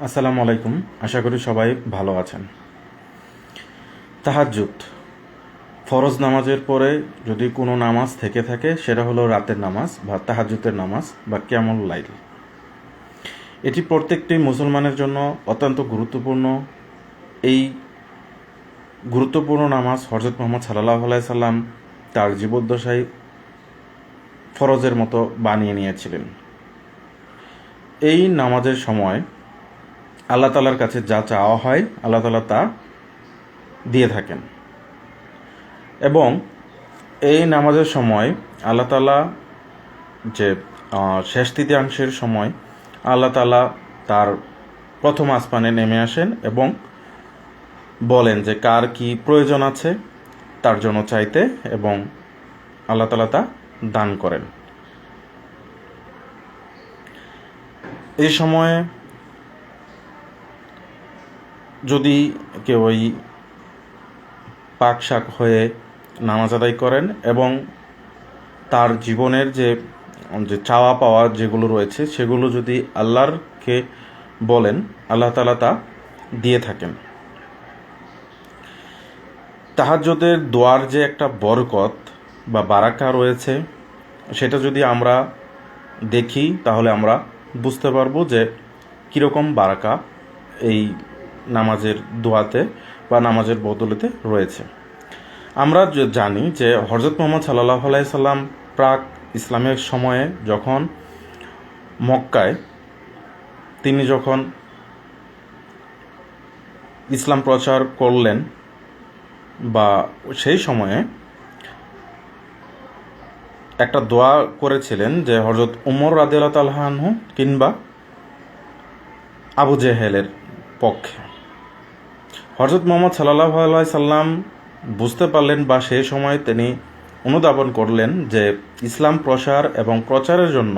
আসসালামু আলাইকুম। আশা করি সবাই ভালো আছেন। তাহাজ্জুদ। ফরজ নামাজের পরে যদি কোনো নামাজ থেকে থাকে, সেটা হলো রাতের নামাজ বা তাহাজ্জুদের নামাজ বা ক্যামল লাইল। এটি প্রত্যেকটি মুসলমানের জন্য অত্যন্ত গুরুত্বপূর্ণ। এই গুরুত্বপূর্ণ নামাজ হজরত মোহাম্মদ সাল্লাহ আলাই সাল্লাম তার জীবদ্দশায় ফরজের মতো বানিয়ে নিয়েছিলেন। এই নামাজের সময় আল্লাহ তালার কাছে যা চাওয়া হয়, আল্লাহ তালা তা দিয়ে থাকেন। এবং এই নামাজের সময় আল্লাহ তালা যে শেষ তৃতীয়াংশের সময় আল্লাহ তালা তার প্রথম আসমানে নেমে আসেন এবং বলেন যে, কার কি প্রয়োজন আছে তার জন্য চাইতে এবং আল্লাহ তালা তা দান করেন। এই সময়ে যদি কেউ ওই পাক শাক হয়ে নামাজ আদায় করেন এবং তার জীবনের যে যে চাওয়া পাওয়া যেগুলো রয়েছে, সেগুলো যদি আল্লাহরকে বলেন, আল্লাহ তালা তা দিয়ে থাকেন। তাহাজ্জুদের দোয়ার যে একটা বরকত বা বারাকা রয়েছে, সেটা যদি আমরা দেখি, তাহলে আমরা বুঝতে পারব যে কীরকম বারাকা এই নামাজের দোয়াতে বা নামাজের বদলেতে রয়েছে। আমরা জানি যে হজরত মোহাম্মদ সাল্লাহ সাল্লাম প্রাক ইসলামের সময়ে যখন মক্কায় তিনি যখন ইসলাম প্রচার করলেন বা সেই সময়ে একটা দোয়া করেছিলেন যে হজরত উমর রাদিয়াল্লাহু তাআলা আনহু কিংবা আবু জেহেলের পক্ষে। হজরত মোহাম্মদ সাল্লাহ সাল্লাম বুঝতে পারলেন বা সেই সময় তিনি অনুধাবন করলেন যে ইসলাম প্রসার এবং প্রচারের জন্য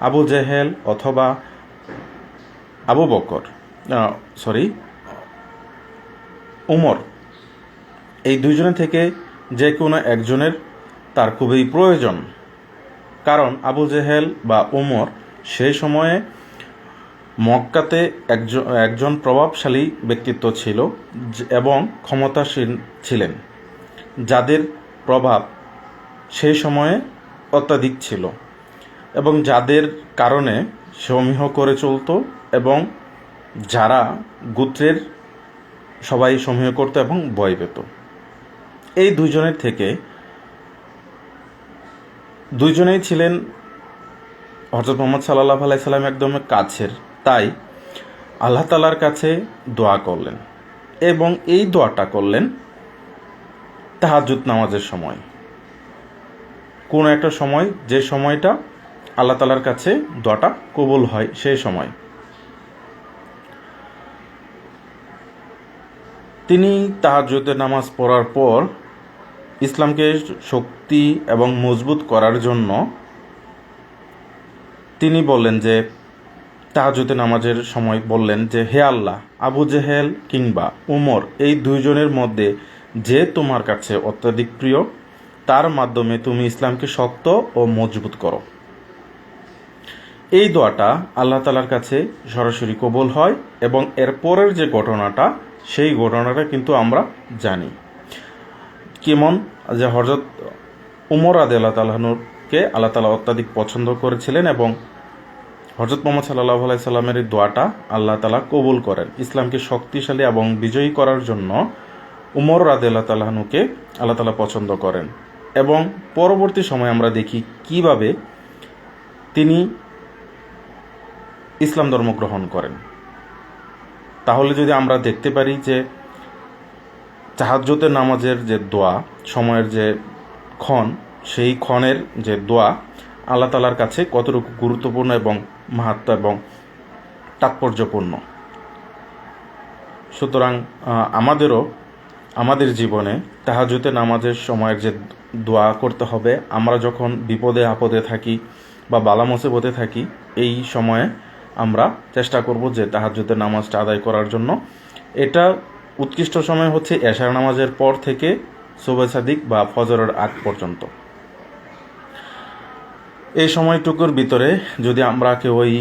আবু জেহেল অথবা আবু বকর সরি উমর, এই দুইজনে থেকে যে কোনো একজনের তার খুবই প্রয়োজন। কারণ আবু জেহেল বা উমর সেই সময়ে মক্কাতে একজন একজন প্রভাবশালী ব্যক্তিত্ব ছিল এবং ক্ষমতাসীন ছিলেন, যাদের প্রভাব সেই সময়ে অত্যাধিক ছিল এবং যাদের কারণে সমীহ করে চলতো এবং যারা গোত্রের সবাই সমীহ করতো এবং ভয় পেত। এই দুইজনের থেকে দুইজনেই ছিলেন হজরত মোহাম্মদ সাল্লাহ আলাইসাল্লাম একদম কাছের তাই আল্লাহ তালার কাছে দোয়া করলেন এবং এই দোয়াটা করলেন তাহাজুদ নামাজের সময়। কোনো একটা সময় যে সময়টা আল্লাহ তালার কাছে দোয়াটা কবুল হয় সেই সময়। তিনি তাহাজুদের নামাজ পড়ার পর ইসলামকে শক্তি এবং মজবুত করার জন্য তিনি বললেন যে তাহাজুদে নামাজের সময় বললেন যে, হে আল্লাহ, আবু জেহেল কিংবা উমর, এই দুইজনের মধ্যে যে তোমার কাছে অত্যাধিক প্রিয়, তার মাধ্যমে তুমি ইসলামকে শক্ত ও মজবুত করো। এই দোয়াটা আল্লাহ তালার কাছে সরাসরি কবুল হয় এবং এর পরের যে ঘটনাটা, সেই ঘটনাটা কিন্তু আমরা জানি। কেমন যে হজরত উমর আদ আল্লাহ তালাহনুরকে আল্লাহ তালা অত্যাধিক পছন্দ করেছিলেন এবং হজরত মোহাম্মদ সাল্লাহ সাল্লামের এই দোয়াটা আল্লাহ তালা কবুল করেন। ইসলামকে শক্তিশালী এবং বিজয়ী করার জন্য উমর রাদ আল্লাহ তালাহনুকে আল্লাহ তালা পছন্দ করেন। এবং পরবর্তী সময় আমরা দেখি কীভাবে তিনি ইসলাম ধর্ম গ্রহণ করেন। তাহলে যদি আমরা দেখতে পারি যে তাহাজ্জতের নামাজের যে দোয়া, সময়ের যে ক্ষণ, সেই ক্ষণের যে দোয়া আল্লাহ তালার কাছে কতটুকু গুরুত্বপূর্ণ এবং মাহাত্ম এবং তাৎপর্যপূর্ণ। সুতরাং আমাদেরও আমাদের জীবনে তাহাজুতে নামাজের সময়ের যে দোয়া করতে হবে, আমরা যখন বিপদে আপদে থাকি বা বালা মুসিবতে থাকি, এই সময়ে আমরা চেষ্টা করব যে তাহাজুতে নামাজটা আদায় করার জন্য। এটা উৎকৃষ্ট সময় হচ্ছে এশার নামাজের পর থেকে সুবে সাদিক বা ফজরের আগ পর্যন্ত। এই সময়টুকুর ভিতরে যদি আমরা কেউ ওই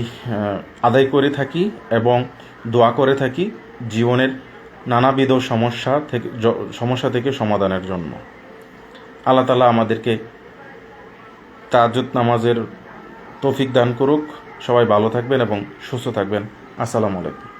আদায় করে থাকি এবং দোয়া করে থাকি, জীবনের নানাবিধ সমস্যা থেকে সমস্যা থেকে সমাধানের জন্য। আল্লাহ তালা আমাদেরকে তাজুদ নামাজের তৌফিক দান করুক। সবাই ভালো থাকবেন এবং সুস্থ থাকবেন। আসসালামু আলাইকুম।